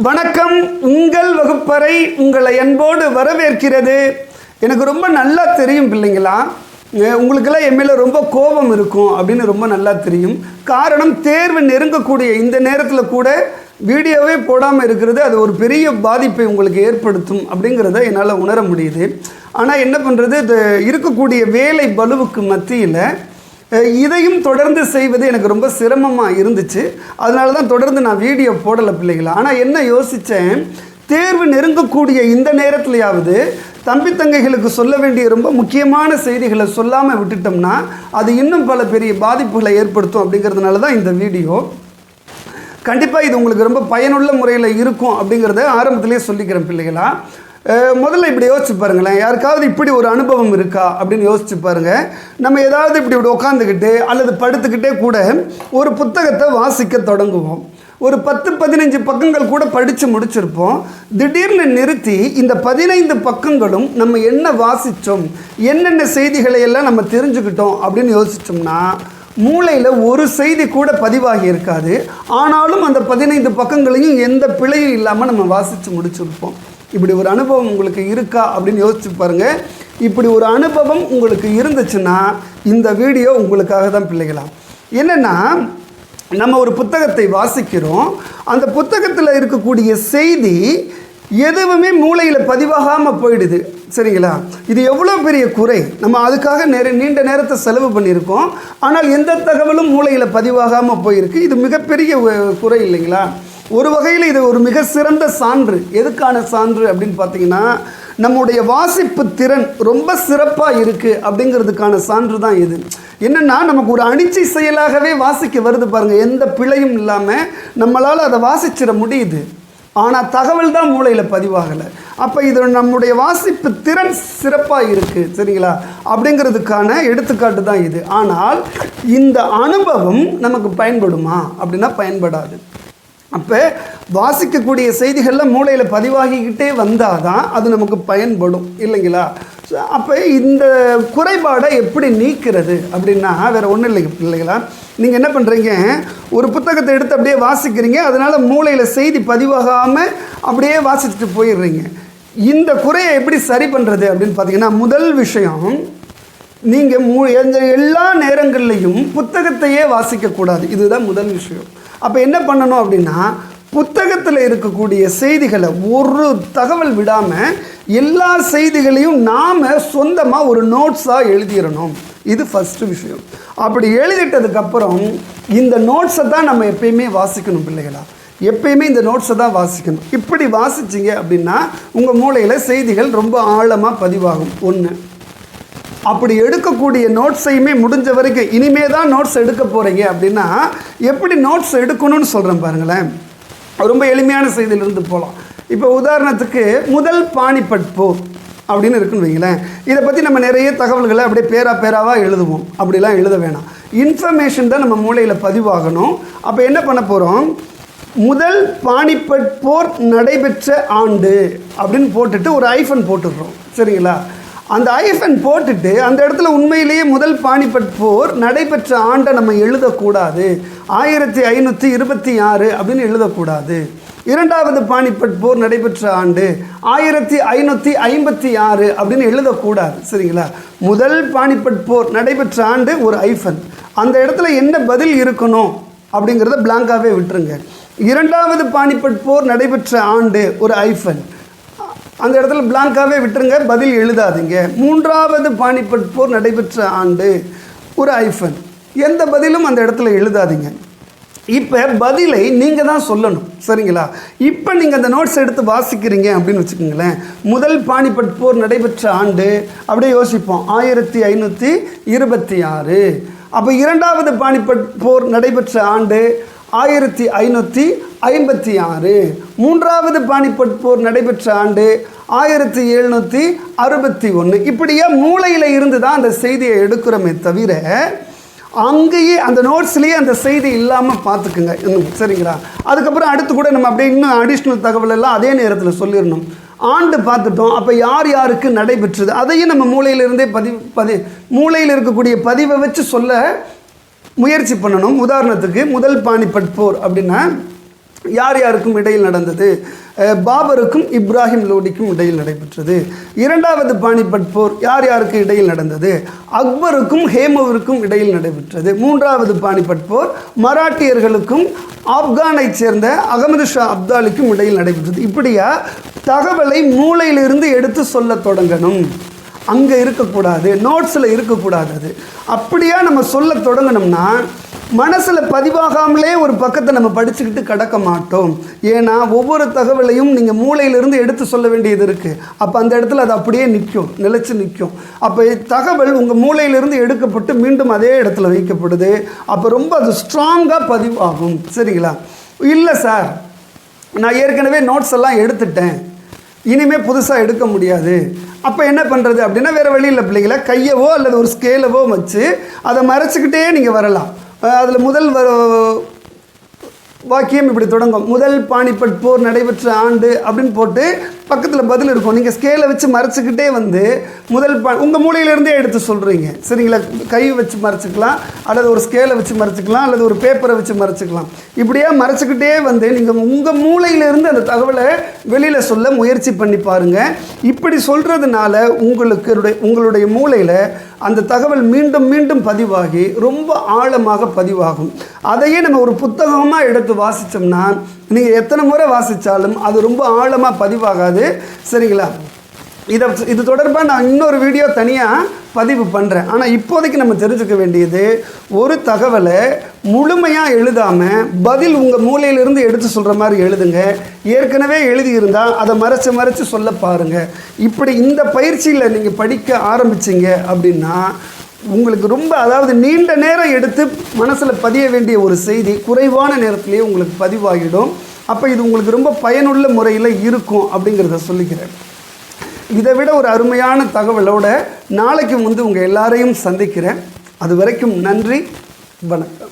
வணக்கம் உங்கள் வகுப்பறை உங்களை அன்போடு வரவேற்கிறது. எனக்கு ரொம்ப நல்லா தெரியும் பிள்ளைங்களா. உங்களுக்கெல்லாம் என் மேலே ரொம்ப கோபம் இருக்கும் அப்படின்னு ரொம்ப நல்லா தெரியும். காரணம் தேர்வு நெருங்கக்கூடிய இந்த நேரத்தில் கூட வீடியோவே போடாமல் இருக்கிறது அது ஒரு பெரிய பாதிப்பை உங்களுக்கு ஏற்படுத்தும் அப்படிங்கிறத என்னால் உணர முடியுது. ஆனால் என்ன பண்ணுறது இது இருக்கக்கூடிய வேலை பலுவுக்கு மத்தியில் இதையும் தொடர்ந்து செய்வது எனக்கு ரொம்ப சிரமமாக இருந்துச்சு. அதனால தான் தொடர்ந்து நான் வீடியோ போடலை பிள்ளைகளா. ஆனால் என்ன யோசித்தேன் தேர்வு நெருங்கக்கூடிய இந்த நேரத்துலையாவது தம்பி தங்கைகளுக்கு சொல்ல வேண்டிய ரொம்ப முக்கியமான செய்திகளை சொல்லாமல் விட்டுட்டோம்னா அது இன்னும் பல பெரிய பாதிப்புகளை ஏற்படுத்தும் அப்படிங்கிறதுனால தான் இந்த வீடியோ. கண்டிப்பாக இது உங்களுக்கு ரொம்ப பயனுள்ள முறையில் இருக்கும் அப்படிங்கிறத ஆரம்பத்திலேயே சொல்லிக்கிறேன் பிள்ளைகளா. முதல்ல இப்படி யோசிச்சு பாருங்களேன். யாருக்காவது இப்படி ஒரு அனுபவம் இருக்கா அப்படின்னு யோசிச்சு பாருங்க. நம்ம ஏதாவது இப்படி இப்படி உட்காந்துக்கிட்டு அல்லது படுத்துக்கிட்டே கூட ஒரு புத்தகத்தை வாசிக்க தொடங்குவோம். ஒரு பத்து பதினஞ்சு பக்கங்கள் கூட படித்து முடிச்சிருப்போம். திடீர்னு நிறுத்தி இந்த பதினைந்து பக்கங்களும் நம்ம என்ன வாசித்தோம் என்னென்ன செய்திகளை எல்லாம் நம்ம தெரிஞ்சுக்கிட்டோம் அப்படின்னு யோசிச்சோம்னா மூளையில் ஒரு செய்தி கூட பதிவாகி இருக்காது. ஆனாலும் அந்த பதினைந்து பக்கங்களையும் எந்த பிழையும் இல்லாமல் நம்ம வாசித்து முடிச்சிருப்போம். இப்படி ஒரு அனுபவம் உங்களுக்கு இருக்கா அப்படின்னு யோசிச்சு பாருங்கள் இப்படி ஒரு அனுபவம் உங்களுக்கு இருந்துச்சுன்னா இந்த வீடியோ உங்களுக்காக தான் பிள்ளைகளாம் என்னென்னா நம்ம ஒரு புத்தகத்தை வாசிக்கிறோம். அந்த புத்தகத்தில் இருக்கக்கூடிய செய்தி எதுவுமே மூளையில் பதிவாகாமல் போயிடுது. சரிங்களா? இது எவ்வளோ பெரிய குறை. நம்ம அதுக்காக நேர நீண்ட நேரத்தை செலவு பண்ணியிருக்கோம். ஆனால் எந்த தகவலும் மூளையில் பதிவாகாமல் போயிருக்கு. இது மிகப்பெரிய குறை இல்லைங்களா? ஒரு வகையில் இது ஒரு மிக சிறந்த சான்று. எதுக்கான சான்று அப்படின்னு பார்த்தீங்கன்னா நம்முடைய வாசிப்பு திறன் ரொம்ப சிறப்பாக இருக்குது அப்படிங்கிறதுக்கான சான்று தான் இது. என்னென்னா நமக்கு ஒரு அணிச்சை செயலாகவே வாசிக்க வருது பாருங்கள் எந்த பிழையும் இல்லாமல் நம்மளால் அதை வாசிச்சிட முடியுது. ஆனால் தகவல் தான் மூளையில் பதிவாகலை. அப்போ இது நம்முடைய வாசிப்பு திறன் சிறப்பாக இருக்குது சரிங்களா? அப்படிங்கிறதுக்கான எடுத்துக்காட்டு தான் இது. ஆனால் இந்த அனுபவம் நமக்கு பயன்படுமா? அப்படின்னா பயன்படாது. அப்போ வாசிக்கக்கூடிய செய்திகளில் மூளையில் பதிவாகிக்கிட்டே வந்தால் தான் அது நமக்கு பயன்படும் இல்லைங்களா? அப்போ இந்த குறைபாடை எப்படி நீக்கிறது அப்படின்னா வேறு ஒன்றும் இல்லை இல்லைங்களா நீங்கள் என்ன பண்ணுறீங்க ஒரு புத்தகத்தை எடுத்து அப்படியே வாசிக்கிறீங்க அதனால் மூளையில் செய்தி பதிவாகாமல் அப்படியே வாசிச்சுட்டு போயிடுறீங்க. இந்த குறையை எப்படி சரி பண்ணுறது அப்படின்னு பார்த்தீங்கன்னா முதல் விஷயம் நீங்கள் மூ எந்த எல்லா நேரங்கள்லையும் புத்தகத்தையே வாசிக்கக்கூடாது. இதுதான் முதல் விஷயம். அப்போ என்ன பண்ணணும் அப்படின்னா புத்தகத்தில் இருக்கக்கூடிய செய்திகளை ஒரு தகவல் விடாமல் எல்லா செய்திகளையும் நாம் சொந்தமாக ஒரு நோட்ஸாக எழுதிடணும் இது ஃபஸ்ட்டு விஷயம். அப்படி எழுதிட்டதுக்கப்புறம் இந்த நோட்ஸை தான் நம்ம எப்பயுமே வாசிக்கணும் பிள்ளைகளா? எப்பயுமே இந்த நோட்ஸை தான் வாசிக்கணும். இப்படி வாசிச்சிங்க அப்படின்னா உங்கள் மூளையில் செய்திகள் ரொம்ப ஆழமாக பதிவாகும். ஒன்று அப்படி எடுக்கக்கூடிய நோட்ஸையுமே முடிஞ்ச வரைக்கும் இனிமே தான் நோட்ஸ் எடுக்க போகிறீங்க அப்படின்னா எப்படி நோட்ஸ் எடுக்கணும்னு சொல்கிறேன் பாருங்களேன். ரொம்ப எளிமையான செய்தியிலிருந்து போகலாம் இப்போ உதாரணத்துக்கு முதல் பானிபட் போர் அப்படின்னு இருக்குன்னு வைங்களேன். இதை பற்றி நம்ம நிறைய தகவல்களை அப்படியே பேரா பேராவாக எழுதுவோம். அப்படிலாம் எழுத வேணாம். இன்ஃபர்மேஷன் தான் நம்ம மூளையில் பதிவாகணும். அப்போ என்ன பண்ண போகிறோம் முதல் பானிபட் போர் நடைபெற்ற ஆண்டு அப்படின்னு போட்டுட்டு ஒரு ஐஃபன் போட்டுடுறோம். சரிங்களா? அந்த ஐஃபன் போட்டுட்டு அந்த இடத்துல உண்மையிலேயே முதல் பாணிபட் போர் நடைபெற்ற ஆண்டை நம்ம எழுதக்கூடாது. ஆயிரத்தி ஐநூற்றி இருபத்தி ஆறு அப்படின்னு எழுதக்கூடாது. இரண்டாவது பாணிபட் போர் நடைபெற்ற ஆண்டு ஆயிரத்தி ஐநூற்றி ஐம்பத்தி ஆறு அப்படின்னு எழுதக்கூடாது. சரிங்களா? முதல் பாணிபட் போர் நடைபெற்ற ஆண்டு ஒரு ஐஃபன் அந்த இடத்துல என்ன பதில் இருக்கணும் அப்படிங்கிறத பிளாங்காகவே விட்டுருங்க. இரண்டாவது பாணிபட் போர் நடைபெற்ற ஆண்டு ஒரு ஐஃபன் அந்த இடத்துல பிளாங்காகவே விட்டுருங்க பதில் எழுதாதீங்க. மூன்றாவது பாணிபட் போர் நடைபெற்ற ஆண்டு ஒரு ஐஃபன். எந்த பதிலும் அந்த இடத்துல எழுதாதீங்க. இப்போ பதிலை நீங்கள் தான் சொல்லணும் சரிங்களா? இப்போ நீங்கள் அந்த நோட்ஸ் எடுத்து வாசிக்கிறீங்க அப்படின்னு வச்சுக்கோங்களேன். முதல் பாணிபட் போர் நடைபெற்ற ஆண்டு அப்படியே யோசிப்போம் ஆயிரத்தி ஐநூற்றி இருபத்தி ஆறு. அப்போ இரண்டாவது பாணிபட் போர் நடைபெற்ற ஆண்டு ஆயிரத்தி ஐநூற்றி ஐம்பத்தி ஆறு. மூன்றாவது பாணிபட் போர் நடைபெற்ற ஆண்டு ஆயிரத்தி எழுநூற்றி அறுபத்தி ஒன்று இப்படியே மூளையில் இருந்து தான் அந்த செய்தியை எடுக்கிறோமே தவிர அங்கேயே அந்த நோட்ஸ்லேயே அந்த செய்தி இல்லாமல் பார்த்துக்குங்க. சரிங்களா? அதுக்கப்புறம் அடுத்து கூட நம்ம அப்படியே இன்னும் அடிஷ்னல் தகவல் எல்லாம் அதே நேரத்தில் சொல்லிடணும். ஆண்டு பார்த்துட்டோம். அப்போ யார் யாருக்கு நடைபெற்றது? அதையும் நம்ம மூளையிலிருந்தே பதிவு பதி மூளையில் இருக்கக்கூடிய பதிவை வச்சு சொல்ல முயற்சி பண்ணணும். உதாரணத்துக்கு முதல் பானிபட் போர் அப்படின்னா யார் யாருக்கும் இடையில் நடந்தது? பாபருக்கும் இப்ராஹிம் லோடிக்கும் இடையில் நடைபெற்றது. இரண்டாவது பாணிபட் போர் யார் யாருக்கு இடையில் நடந்தது? அக்பருக்கும் ஹேமவிற்கும் இடையில் நடைபெற்றது. மூன்றாவது பாணிபட் போர் மராட்டியர்களுக்கும் ஆப்கானைச் சேர்ந்த அகமது ஷா அப்தாலிக்கும் இடையில் நடைபெற்றது. இப்படியா தகவலை மூளையிலிருந்து எடுத்து சொல்லத் தொடங்கணும். அங்கே இருக்கக்கூடாது நோட்ஸில் இருக்கக்கூடாது அது. அப்படியா நம்ம சொல்ல தொடங்கினோம்னா மனசில் பதிவாகாமலே ஒரு பக்கத்தை நம்ம படிச்சுக்கிட்டு கடக்க மாட்டோம். ஏன்னா ஒவ்வொரு தகவலையும் நீங்கள் மூளையிலிருந்து எடுத்து சொல்ல வேண்டியது இருக்குது அப்போ அந்த இடத்துல அது அப்படியே நிற்கும் நிலச்சி நிற்கும். அப்போ தகவல் உங்கள் மூளையிலிருந்து எடுக்கப்பட்டு மீண்டும் அதே இடத்துல வைக்கப்படுது. அப்போ ரொம்ப அது ஸ்ட்ராங்காக பதிவாகும். சரிங்களா? இல்லை சார் நான் ஏற்கனவே நோட்ஸ் எல்லாம் எடுத்துட்டேன். இனிமேல் புதுசாக எடுக்க முடியாது. அப்போ என்ன பண்ணுறது அப்படின்னா வேறு வழியில் பிள்ளைங்கள கையவோ அல்லது ஒரு ஸ்கேலவோ வச்சு அதை மறைச்சிக்கிட்டே நீங்கள் வரலாம். அதில் முதல் வ வாக்கியம் இப்படி தொடங்கும். முதல் பானிபட் போர் நடைபெற்ற ஆண்டு அப்படின்னு போட்டு பக்கத்தில் பதில் இருக்கும். நீங்கள் ஸ்கேலை வச்சு மறைச்சிக்கிட்டே வந்து முதல் பா உங்கள் மூலையிலேருந்தே எடுத்து சொல்கிறீங்க சரிங்களா? கை வச்சு மறைச்சிக்கலாம். அல்லது ஒரு ஸ்கேலை வச்சு மறைச்சிக்கலாம். அல்லது ஒரு பேப்பரை வச்சு மறைச்சிக்கலாம். இப்படியே மறைச்சிக்கிட்டே வந்து நீங்கள் உங்கள் மூளையிலேருந்து அந்த தகவலை வெளியில் சொல்ல முயற்சி பண்ணி பாருங்கள் இப்படி சொல்கிறதுனால உங்களுக்கு உங்களுடைய மூளையில் அந்த தகவல் மீண்டும் மீண்டும் பதிவாகி ரொம்ப ஆழமாக பதிவாகும். அதையே நம்ம ஒரு புத்தகமாக எடுத்து வாசித்தோம்னா நீங்கள் எத்தனை முறை வாசித்தாலும் அது ரொம்ப ஆழமாக பதிவாகாது. சரிங்களா? இதை இது தொடர்பாக நான் இன்னொரு வீடியோ தனியாக பதிவு பண்ணுறேன் ஆனால் இப்போதைக்கு நம்ம தெரிஞ்சுக்க வேண்டியது ஒரு தகவலை முழுமையாக எழுதாமல் பதில் உங்கள் மூலையிலிருந்து எடுத்து சொல்கிற மாதிரி எழுதுங்க. ஏற்கனவே எழுதியிருந்தால் அதை மறைச்சு மறைச்சு சொல்ல பாருங்கள் இப்படி இந்த பயிற்சியில் நீங்கள் படிக்க ஆரம்பிச்சிங்க அப்படின்னா உங்களுக்கு ரொம்ப அதாவது நீண்ட நேரம் எடுத்து மனசில் பதிய வேண்டிய ஒரு செய்தி குறைவான நேரத்திலேயே உங்களுக்கு பதிவாகிடும். அப்போ இது உங்களுக்கு ரொம்ப பயனுள்ள முறையில் இருக்கும் அப்படிங்கிறத சொல்லிக்கிறேன் இதை விட ஒரு அருமையான தகவலோட நாளைக்கு வந்து உங்கள் எல்லாரையும் சந்திக்கிறேன். அது வரைக்கும் நன்றி வணக்கம்.